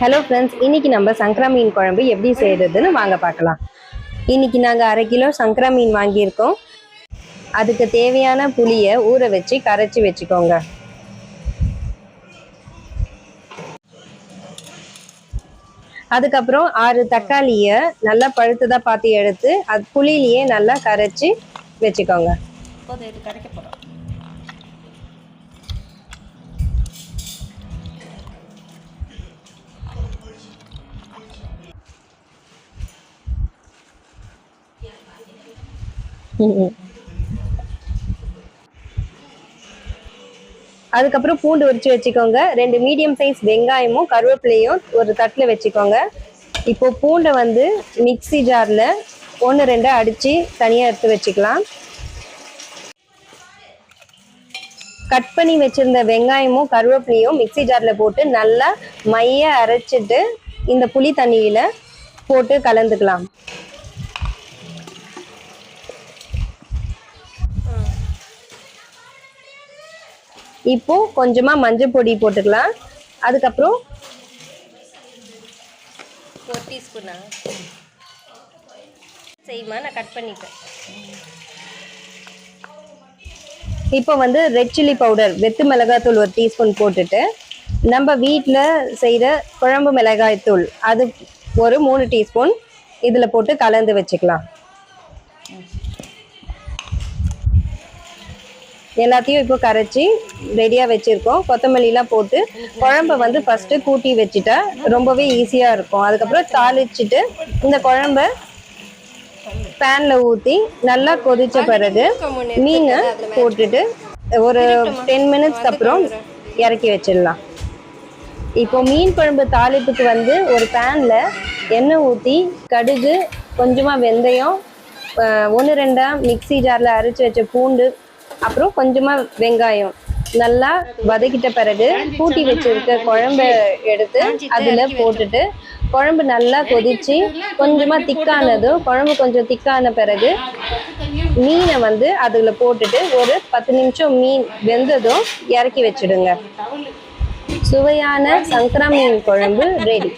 Hello friends இன்னைக்கு நம்ம சங்கரா மீன் குழம்பு எப்படி செய்யறதுன்னு வாங்க பார்க்கலாம். இன்னைக்கு நாங்கள் அரை கிலோ சங்கரா மீன் வாங்கியிருக்கோம். அதுக்கு தேவையான புளியை ஊற வச்சு கரைச்சி வச்சுக்கோங்க. அதுக்கப்புறம் ஆறு தக்காளியை நல்லா பழுத்ததாக பார்த்து எடுத்து அது புளியிலேயே நல்லா கரைச்சி வச்சுக்கோங்க. இது கரைக்க போகிறோம் அதுக்கப்புறம் பூண்டு உரிச்சு வச்சுக்கோங்க. ரெண்டு மீடியம் சைஸ் வெங்காயமும் கருவேப்பிலையும் ஒரு தட்டில் வச்சுக்கோங்க. இப்போ பூண்டை வந்து மிக்ஸி ஜாரில் ஒன்று ரெண்டு அடித்து தனியாக எடுத்து வச்சுக்கலாம். கட் பண்ணி வச்சுருந்த வெங்காயமும் கருவேப்பிலையும் மிக்ஸி ஜாரில் போட்டு நல்லா மைய அரைச்சிட்டு இந்த புளி தண்ணியில் போட்டு கலந்துக்கலாம். இப்போ கொஞ்சமா மஞ்சள் பொடி போட்டுக்கலாம். அதுக்கப்புறம் ஒரு டீஸ்பூனா செய்யுமா நான் கட் பண்ணிட்டேன் இப்போ வந்து ரெட் சில்லி பவுடர் வெத்து மிளகாத்தூள் ஒரு டீஸ்பூன் போட்டுட்டு நம்ம வீட்டில் செய்கிற குழம்பு மிளகாய் தூள் அது ஒரு மூணு டீஸ்பூன் இதில் போட்டு கலந்து வச்சுக்கலாம். எல்லாத்தையும் இப்போ கரைச்சி ரெடியாக வச்சுருக்கோம். கொத்தமல்லிலாம் போட்டு குழம்ப வந்து ஃபஸ்ட்டு கூட்டி வச்சுட்டா ரொம்பவே ஈஸியாக இருக்கும். அதுக்கப்புறம் தாளிச்சிட்டு இந்த குழம்ப பேனில் ஊற்றி நல்லா கொதிச்ச பிறகு மீனை போட்டுட்டு ஒரு டென் மினிட்ஸ்க்கு அப்புறம் இறக்கி வச்சிடலாம். இப்போ மீன் குழம்பு தாளிப்புக்கு வந்து ஒரு பேனில் எண்ணெய் ஊற்றி கடுகு கொஞ்சமாக வெந்தயம் ஒன்று ரெண்டாக மிக்ஸி ஜாரில் அரைச்சி வச்ச பூண்டு அப்புறம் கொஞ்சமாக வெங்காயம் நல்லா வதக்கிட்ட பிறகு கூட்டி வச்சிருக்க குழம்ப எடுத்து அதில் போட்டுட்டு குழம்பு நல்லா கொதிச்சு கொஞ்சமாக திக்கானதும் குழம்பு கொஞ்சம் திக்கான பிறகு மீனை வந்து அதில் போட்டுட்டு ஒரு பத்து நிமிஷம் மீன் வெந்ததும் இறக்கி வச்சிடுங்க. சுவையான சங்கரா மீன் குழம்பு ரெடி